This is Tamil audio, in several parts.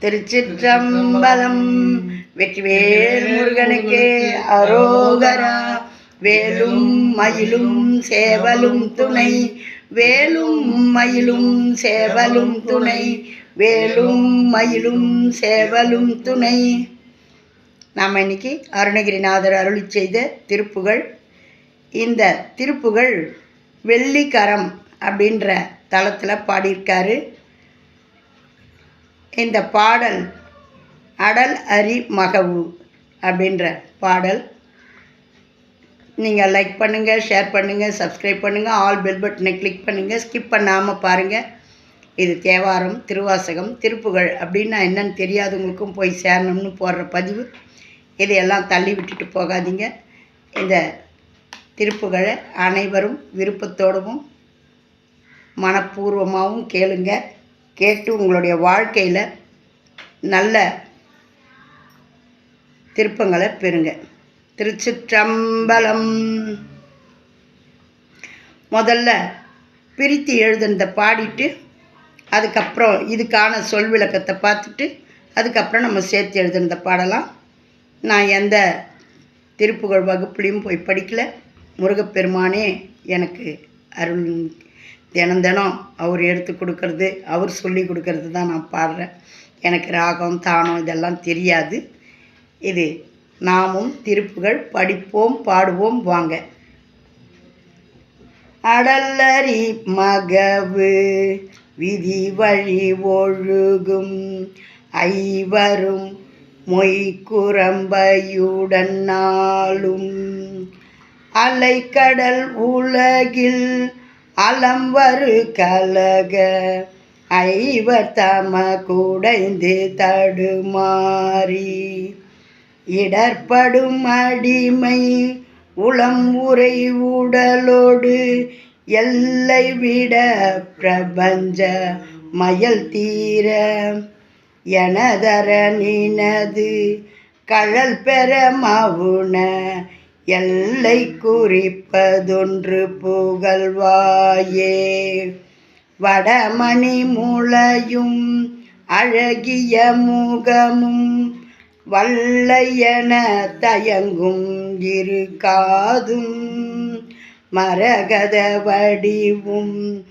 திருச்சிற்றம்பலம். வெற்றிவேல் முருகனுக்கே அரோகரா. வேலும் மயிலும் சேவலும் துணை. வேலும் மயிலும் சேவலும் துணை. வேலும் மயிலும் சேவலும் துணை. நாம் இன்னைக்கு அருணகிரிநாதர் அருளி செய்த திருப்புகள். இந்த திருப்புகள் வெள்ளிக்கரம் அப்படின்ற தளத்தில் பாடியிருக்காரு. இந்த பாடல் அடல் அரி மகவு அப்படின்ற பாடல். நீங்கள் லைக் பண்ணுங்கள் ஷேர் பண்ணுங்கள் சப்ஸ்கிரைப் பண்ணுங்கள் ஆல் பெல் பட்டனை கிளிக் பண்ணுங்கள் ஸ்கிப் பண்ணாமல் பாருங்கள் இது தேவாரம் திருவாசகம் திருப்புகழ் அப்படின்னா என்னன்னு தெரியாதவங்களுக்கும் போய் சேரணும்னு போடுற பதிவு. இதையெல்லாம் தள்ளி விட்டுட்டு போகாதீங்க. இந்த திருப்புகழை அனைவரும் விருப்பத்தோடவும் மனப்பூர்வமாகவும் கேளுங்கள் கேட்டு உங்களுடைய வாழ்க்கையில் நல்ல திருப்பங்களை பெறுங்க. திருச்சிற்றம்பலம். முதல்ல பிரித்து எழுதுனதை பாடிட்டு அதுக்கப்புறம் இதுக்கான சொல் விளக்கத்தை பார்த்துட்டு அதுக்கப்புறம் நம்ம சேர்த்து எழுதுனதை பாடலாம். நான் எந்த திருப்புகழ் வகுப்புலையும் போய் படிக்கல. முருகப்பெருமானே எனக்கு அருள் தினம் தினம் அவர் எடுத்து கொடுக்கறது அவர் சொல்லி கொடுக்கறது தான் நான் பாடுறேன். எனக்கு ராகம் தானம் இதெல்லாம் தெரியாது. இது நாமும் திருப்புகள் படிப்போம் பாடுவோம் வாங்க. அடல்லரி மகவு விதி வழி ஒழுகும். ஐவரும் மொய்க்குரம்பையுடன் நாளும். அலைக்கடல் உலகில் அலம் வரு கலக. ஐவர் தம குடைந்து தடுமாறி. இடர்படும் அடிமை உளம் உரை உடலோடு எல்லை விட பிரபஞ்ச மயல் தீர. எனதர நினது கழல் பெற மவுன எல்லை குறிப்பதொன்று புகழ்வாயே. வடமணி முளையும் அழகிய முகமும் வல்லையன தயங்கும் இருக்காதும் காதும் மரகத வடிவும்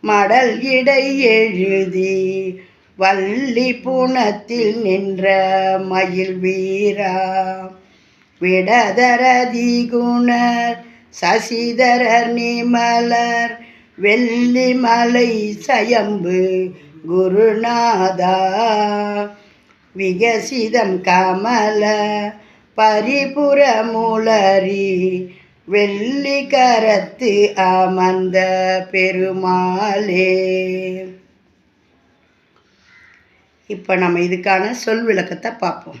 மடல் இடை எழுதி வள்ளி புணத்தில் நின்ற மயில் வீரா. விடதரதி குணர் சசிதரர் நிமலர் வெள்ளிமலை சயம்பு குருநாதா. விகசிதம் கமல பரிபுர முளரி வெள்ளி கரத்து அமர்ந்த பெருமாளே. இப்போ நம்ம இதுக்கான சொல் விளக்கத்தை பார்ப்போம்.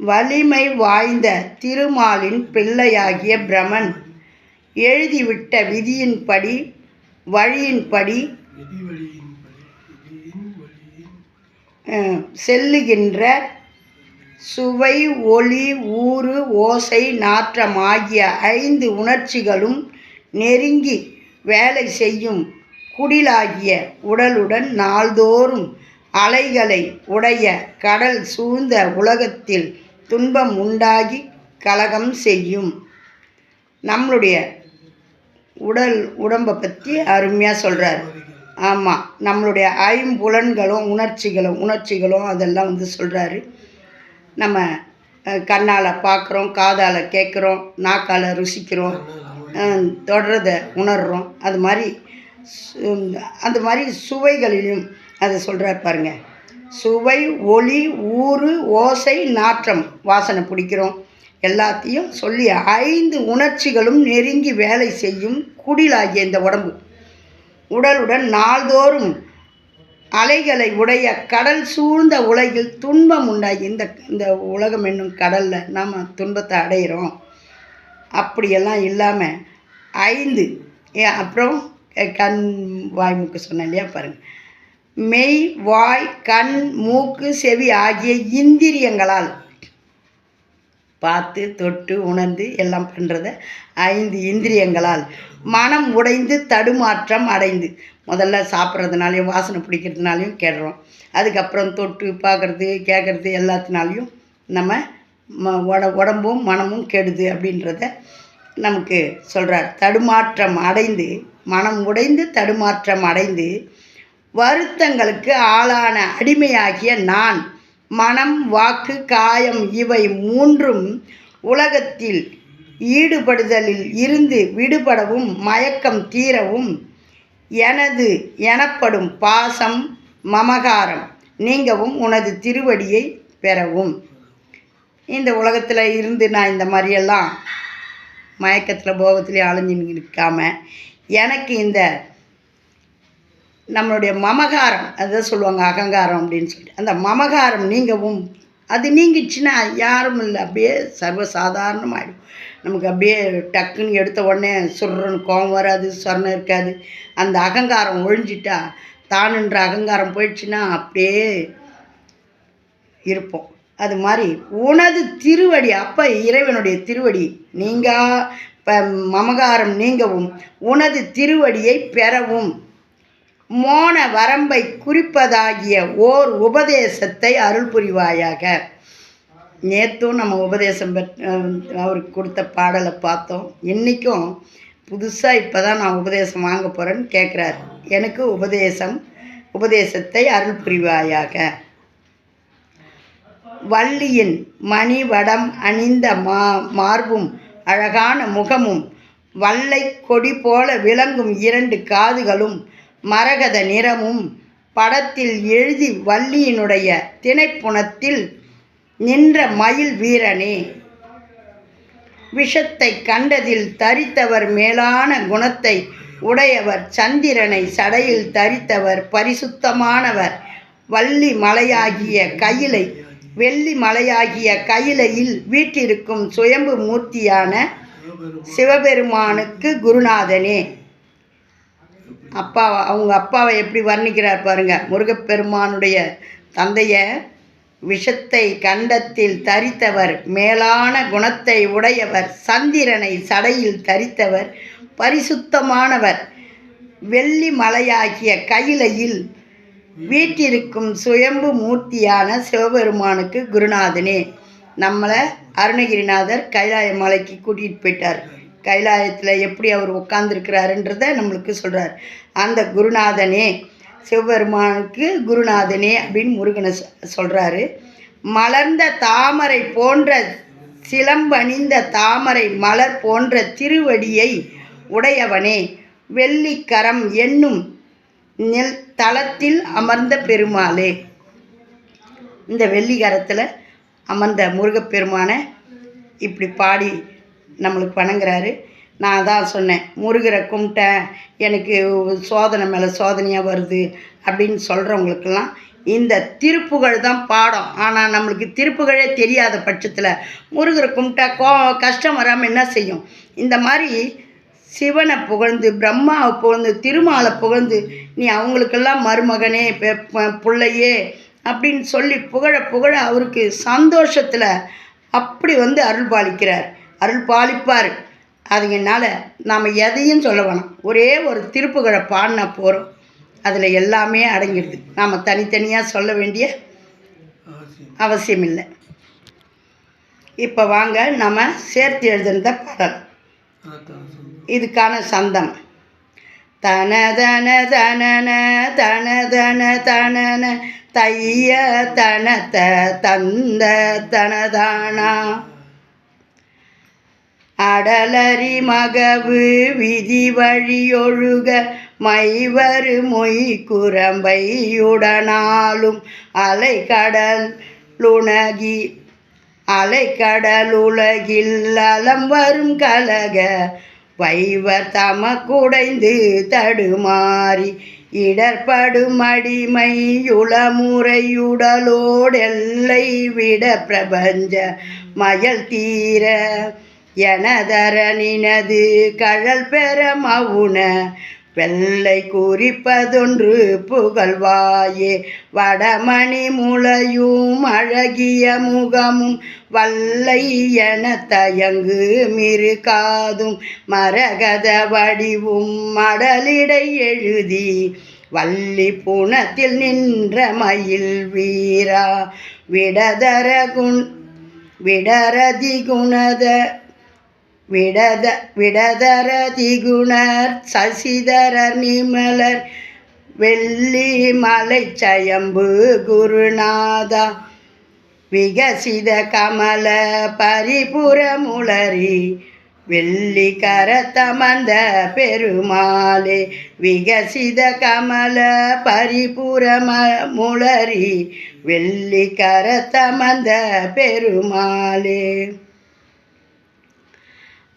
வலிமை வாய்ந்த திருமாலின் பிள்ளையாகிய பிரமன் எழுதிவிட்ட விதியின்படி வழியின்படி செல்லுகின்ற சுவை ஒளி ஊறு ஓசை நாற்றம் ஆகிய ஐந்து உணர்ச்சிகளும் நெருங்கி வேலை செய்யும் குடிலாகிய உடலுடன் நாள்தோறும் அலைகளை உடைய கடல் சூழ்ந்த உலகத்தில் துன்பம் உண்டாகி கலகம் செய்யும். நம்மளுடைய உடல் உடம்பை பற்றி அருமையாக சொல்கிறார் ஆமாம் நம்மளுடைய ஐம்புலன்களும் உணர்ச்சிகளும் உணர்ச்சிகளும் அதெல்லாம் வந்து சொல்கிறாரு நம்ம கண்ணால் பார்க்குறோம் காதால் கேட்குறோம் நாக்கால் ருசிக்கிறோம் தொடரத உணர்கிறோம் அது மாதிரி சு- அந்த மாதிரி சுவைகளிலும் அதை சொல்கிறார் பாருங்கள் சுவை ஒளி ஊறு ஓசை நாற்றம் வாசனை பிடிக்கிறோம். எல்லாத்தையும் சொல்லி ஐந்து உணர்ச்சிகளும் நெருங்கி வேலை செய்யும் குடிலாகிய இந்த உடம்பு. உடலுடன் நாள்தோறும் அலைகளை உடைய கடல் சூழ்ந்த உலகில் துன்பம் உண்டாகி இந்த இந்த உலகம் என்னும் கடலில் நாம் துன்பத்தை அடையிறோம். அப்படியெல்லாம் இல்லாமல் ஐந்து அப்புறம் கண் வாய்மூக்கு சொன்னேன் இல்லையா பாருங்கள் மெய் வாய் கண் மூக்கு செவி ஆகிய இந்திரியங்களால் பார்த்து தொட்டு உணர்ந்து எல்லாம் பண்ணுறத ஐந்து இந்திரியங்களால். மனம் உடைந்து தடுமாற்றம் அடைந்து. முதல்ல சாப்பிட்றதுனாலையும் வாசனை பிடிக்கிறதுனாலையும் கெடுறோம் அதுக்கப்புறம் தொட்டு பார்க்குறது கேட்குறது எல்லாத்தினாலையும் நம்ம ம உட உடம்பும் மனமும் கெடுது அப்படின்றத நமக்கு சொல்கிறார் தடுமாற்றம் அடைந்து மனம் உடைந்து தடுமாற்றம் அடைந்து வருத்தங்களுக்கு ஆளான அடிமையாகிய நான் மனம் வாக்கு காயம் இவை மூன்றும் உலகத்தில் ஈடுபடுதலில் இருந்து விடுபடவும் மயக்கம் தீரவும் எனது எனப்படும் பாசம் மமகாரம் நீங்கவும் உனது திருவடியை பெறவும். இந்த உலகத்தில் இருந்து நான் இந்த மாதிரியெல்லாம் மயக்கத்தில் போகத்துலேயும் அழிஞ்சு நிற்காம எனக்கு இந்த நம்மளுடைய மமகாரம் அதுதான் சொல்லுவாங்க அகங்காரம் அப்படின்னு சொல்லிட்டு. அந்த மமகாரம் நீங்கவும் அது நீங்கிச்சுன்னா யாரும் இல்லை அப்படியே சர்வசாதாரணமாகிடும் நமக்கு அப்படியே டக்குன்னு எடுத்த உடனே சுடுறன்னு கோவம் வராது சொரணம் இருக்காது. அந்த அகங்காரம் ஒழிஞ்சிட்டா தானுன்ற அகங்காரம் போயிடுச்சுன்னா அப்படியே இருப்போம். அது மாதிரி உனது திருவடி அப்போ இறைவனுடைய திருவடி நீங்கா இப்போ மமகாரம் நீங்கவும் உனது திருவடியை பெறவும். மோன வரம்பை குறிப்பதாகிய ஓர் உபதேசத்தை அருள் புரிவாயாக. நேற்றும் நம்ம உபதேசம் பெற் அவருக்கு கொடுத்த பாடலை பார்த்தோம். இன்றைக்கும் புதுசாக இப்போ தான் நான் உபதேசம் வாங்க போகிறேன்னு கேட்குறாரு எனக்கு உபதேசம் உபதேசத்தை அருள் புரிவாயாக. வள்ளியின் மணிவடம் அணிந்த மா மார்பும் அழகான முகமும் வல்லை கொடி போல விளங்கும் இரண்டு காதுகளும் மரகத நிறமும் படத்தில் எழுதி வள்ளியினுடைய திணைப்புணத்தில் நின்ற மயில் வீரனே. விஷத்தை கண்டதில் தரித்தவர் மேலான குணத்தை உடையவர் சந்திரனை சடையில் தரித்தவர் பரிசுத்தமானவர். வள்ளி மலையாகிய கையிலை வெள்ளி மலையாகிய கையிலையில் வீட்டிருக்கும் சுயம்பு மூர்த்தியான சிவபெருமானுக்கு குருநாதனே. அப்பா அவங்க அப்பாவை எப்படி வர்ணிக்கிறார் பாருங்க. முருகப்பெருமானுடைய தந்தைய விஷத்தை கண்டத்தில் தரித்தவர் மேலான குணத்தை உடையவர் சந்திரனை சடையில் தரித்தவர் பரிசுத்தமானவர் வெள்ளி மலையாகிய கையிலையில் வீட்டிருக்கும் சுயம்பு மூர்த்தியான சிவபெருமானுக்கு குருநாதனே. நம்மளை அருணகிரிநாதர் கைலாய மலைக்கு கூட்டிகிட்டு போயிட்டார். கைலாயத்தில் எப்படி அவர் உட்கார்ந்துருக்கிறாருன்றத நம்மளுக்கு சொல்கிறார் அந்த குருநாதனே சிவபெருமானுக்கு குருநாதனே அப்படின்னு முருகனை சொல்கிறாரு மலர்ந்த தாமரை போன்ற சிலம்பணிந்த தாமரை மலர் போன்ற திருவடியை உடையவனே வெள்ளிக்கரம் என்னும் நெல் தளத்தில் அமர்ந்த பெருமாளே. இந்த வெள்ளிக்கரத்தில் அமர்ந்த முருகப்பெருமானை இப்படி பாடி நம்மளுக்கு வணங்குறாரு. நான் தான் சொன்னேன் முருகரை கும்பிட்டேன் எனக்கு சோதனை மேலே சோதனையாக வருது அப்படின்னு சொல்கிறவங்களுக்கெல்லாம் இந்த திருப்புகழ் தான் பாடம். ஆனால் நம்மளுக்கு திருப்புகழே தெரியாத பட்சத்தில் முருகரை கும்பிட்டா கோ கஷ்டம் வராமல் என்ன செய்யும்? இந்த மாதிரி சிவனை புகழ்ந்து பிரம்மாவை புகழ்ந்து திருமாலை புகழ்ந்து நீ அவங்களுக்கெல்லாம் மருமகனே பெ- பிள்ளையே அப்படின்னு சொல்லி புகழ புகழ அவருக்கு சந்தோஷத்தில் அப்படி வந்து அருள் பாலிக்கிறார் அருள் பாலிப்பார். அதுங்கனால நாம் எதையும் சொல்ல வேணாம். ஒரே ஒரு திருப்புகழை பாடினா போகிறோம் அதில் எல்லாமே அடங்கிடுது. நாம் தனித்தனியாக சொல்ல வேண்டிய அவசியம் இல்லை இப்போ வாங்க நம்ம சேர்த்து எழுதுனத பாடல் இதுக்கான சந்தம். தன தன தனன தன தன தனன தைய தனத தந்த தனதானா. அடலரி மகவு விதி வழியொழுக மைவரு மொய் குரம்பையுடனாலும் அலைக்கடல் லுணகி அலைக்கடலுலகில் அலம் வரும் கலக வைவர் தமக்குடைந்து தடுமாறி இடர்படும் அடிமையுளமுறையுடலோடெல்லை விட பிரபஞ்ச மயல் தீர எனதரனினது கழல் பெற மவுன வெள்ளை குறிப்பதொன்று புகழ்வாயே. வடமணி முளையும் அழகிய முகமும் வல்லை என தயங்கு மிருகாதும் மரகத வடிவும் மடலிடை எழுதி. வள்ளி புணத்தில் நின்ற மயில் வீரா. விடதர குண் விடரதி குணத விடத விடதர திகுணர் சசிதரர் நிமலர் வெள்ளி மலை சயம்பு குருநாதா விகசித கமல பரிபுரமுளரி வெள்ளி கரத்தமந்த பெருமாளே விகசித கமல பரிபுரம முளரி வெள்ளி கரத்தமந்த பெருமாளே.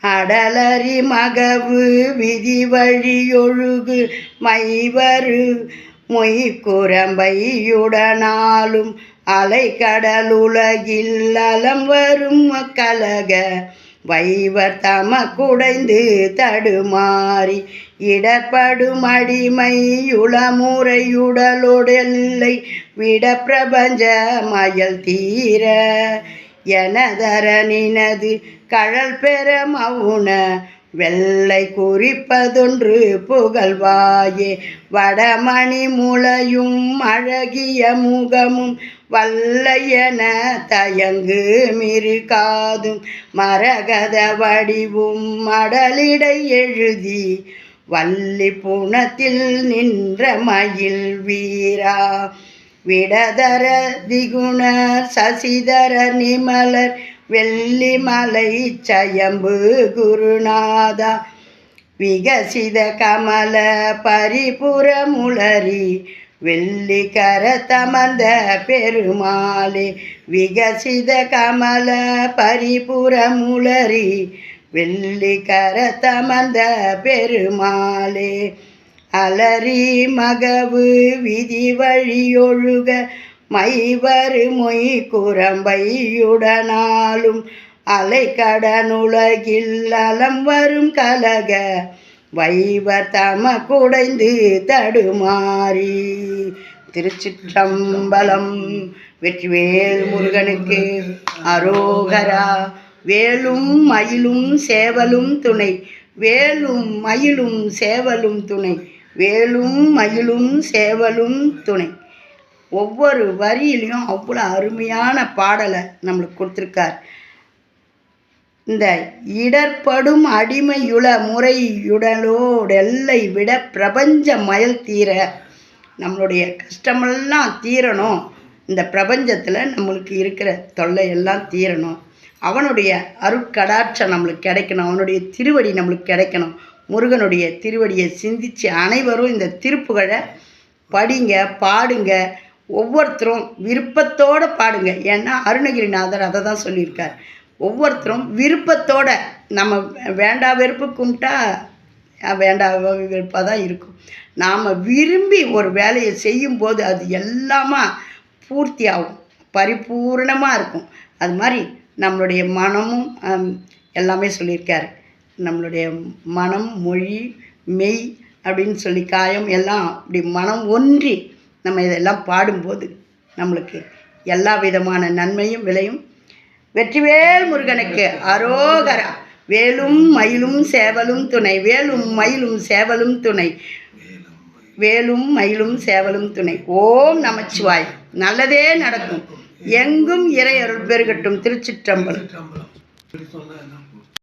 அடலறி மகவு விதி வழியொழுகு மைவரு மொய் குரம்பையுடனாலும் மொய்குரம்பையுடனாலும் அலைக்கடலுலகில் அலம் வரும் கலக வைவர் தம குடைந்து தடுமாறி இடப்படும் அடிமையுளமுறையுடலொடெல்லை விட பிரபஞ்ச மயல் தீர எனதரனினது கழல் பெற மவுன வெள்ளை குறிப்பதொன்று புகழ்வாயே. வடமணி முளையும் அழகிய முகமும் வல்லையன தயங்கு மிருகாதும். மரகத வடிவும் மடலிடை எழுதி வள்ளி புனத்தில் நின்ற மயில் வீரா. விடதர திகுணர் சசிதர நிமலர் வெள்ளிமலை சயம்பு குருநாதா. விகசித கமல பரிபுரமுளரி வெள்ளி கரத்தமர்ந்த பெருமாளே. விகசித கமல பரிபுரமுளரி வெள்ளி கரத்தமர்ந்த பெருமாளே. அலறி மகவு விதி வழியொழுக மைவரு மொய் குரம்பையுடனாலும் அலைக்கடனுலகில் அலம் வரும் கலக வைவர் தம குடைந்து தடுமாறி. திருச்சிற்றம்பலம் வெற்றிவேல் முருகனுக்கு அரோகரா வேலும் மயிலும் சேவலும் துணை வேலும் மயிலும் சேவலும் துணை. வேலும் மயிலும் சேவலும் துணை. ஒவ்வொரு வரியிலையும் அவ்வளோ அருமையான பாடலை நம்மளுக்கு கொடுத்துருக்கார். இந்த இடர்படும் அடிமையுள முறையுடலோடெல்லை விட பிரபஞ்ச மயல் தீர நம்மளுடைய கஷ்டமெல்லாம் தீரணும். இந்த பிரபஞ்சத்தில் நம்மளுக்கு இருக்கிற தொல்லையெல்லாம் தீரணும். அவனுடைய அருட்கடாட்சம் நம்மளுக்கு கிடைக்கணும். அவனுடைய திருவடி நம்மளுக்கு கிடைக்கணும். முருகனுடைய திருவடியை சிந்திச்சு அனைவரும் இந்த திருப்புகழை படிங்க பாடுங்க. ஒவ்வொருத்தரும் விருப்பத்தோடு பாடுங்க. ஏன்னா அருணகிரிநாதர் அதை தான் சொல்லியிருக்கார். ஒவ்வொருத்தரும் விருப்பத்தோட நம்ம வேண்டா வெறுப்பு கும்பிட்டா வேண்டா வெறுப்பாக தான் இருக்கும். நாம் விரும்பி ஒரு வேலையை செய்யும்போது அது எல்லாமா பூர்த்தியாகும். பரிபூர்ணமாக இருக்கும். அது மாதிரி நம்மளுடைய மனமும் எல்லாமே சொல்லியிருக்காரு. நம்மளுடைய மனம் மொழி மெய் அப்படின்னு சொல்லி காயம் எல்லாம் அப்படி மனம் ஒன்றி நம்ம இதெல்லாம் பாடும்போது நம்மளுக்கு எல்லா விதமான நன்மையும் விளையும் வெற்றிவேல் முருகனுக்கு. அரோகரா. வேலும் மயிலும் சேவலும் துணை. வேலும் மயிலும் சேவலும் துணை. வேலும் மயிலும் சேவலும் துணை. ஓம் நமச்சிவாய். நல்லதே நடக்கும். எங்கும் இறை அருள் பெருகட்டும் திருச்சிற்றம்பலம்.